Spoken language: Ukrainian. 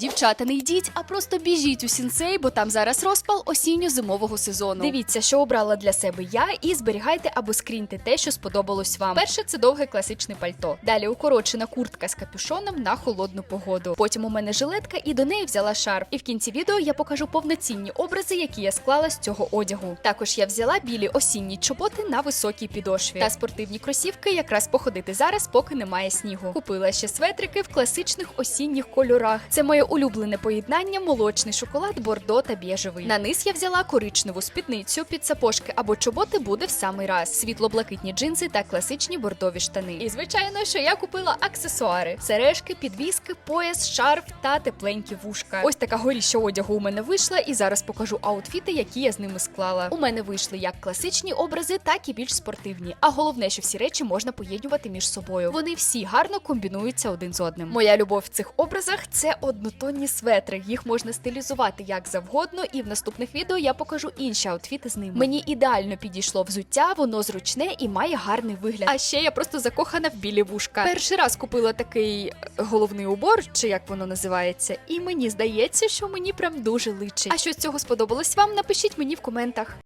Дівчата, не йдіть, а просто біжіть у сінсей, бо там зараз розпал осінньо-зимового сезону. Дивіться, що обрала для себе я, і зберігайте або скріньте те, що сподобалось вам. Перше це довге класичне пальто. Далі укорочена куртка з капюшоном на холодну погоду. Потім у мене жилетка, і до неї взяла шарф. І в кінці відео я покажу повноцінні образи, які я склала з цього одягу. Також я взяла білі осінні чоботи на високій підошві та спортивні кросівки, якраз походити зараз, поки немає снігу. Купила ще светрики в класичних осінніх кольорах. Це моє улюблене поєднання молочний шоколад, бордо та біжевий. На низ я взяла коричневу спідницю під сапожки або чоботи буде в самий раз. Світло-блакитні джинси та класичні бордові штани. І звичайно, що я купила аксесуари: сережки, підвіски, пояс, шарф та тепленькі вушка. Ось така горіща одягу у мене вийшла, і зараз покажу аутфіти, які я з ними склала. У мене вийшли як класичні образи, так і більш спортивні. А головне, що всі речі можна поєднувати між собою. Вони всі гарно комбінуються один з одним. Моя любов в цих образах це однотонні светри. Їх можна стилізувати як завгодно, і в наступних відео я покажу інші аутфіти з ними. Мені ідеально підійшло взуття, воно зручне і має гарний вигляд. А ще я просто закохана в білі вушка. Перший раз купила такий е, головний убор, чи як воно називається, і мені здається, що мені прям дуже личить. А що з цього сподобалось вам? Напишіть мені в коментах.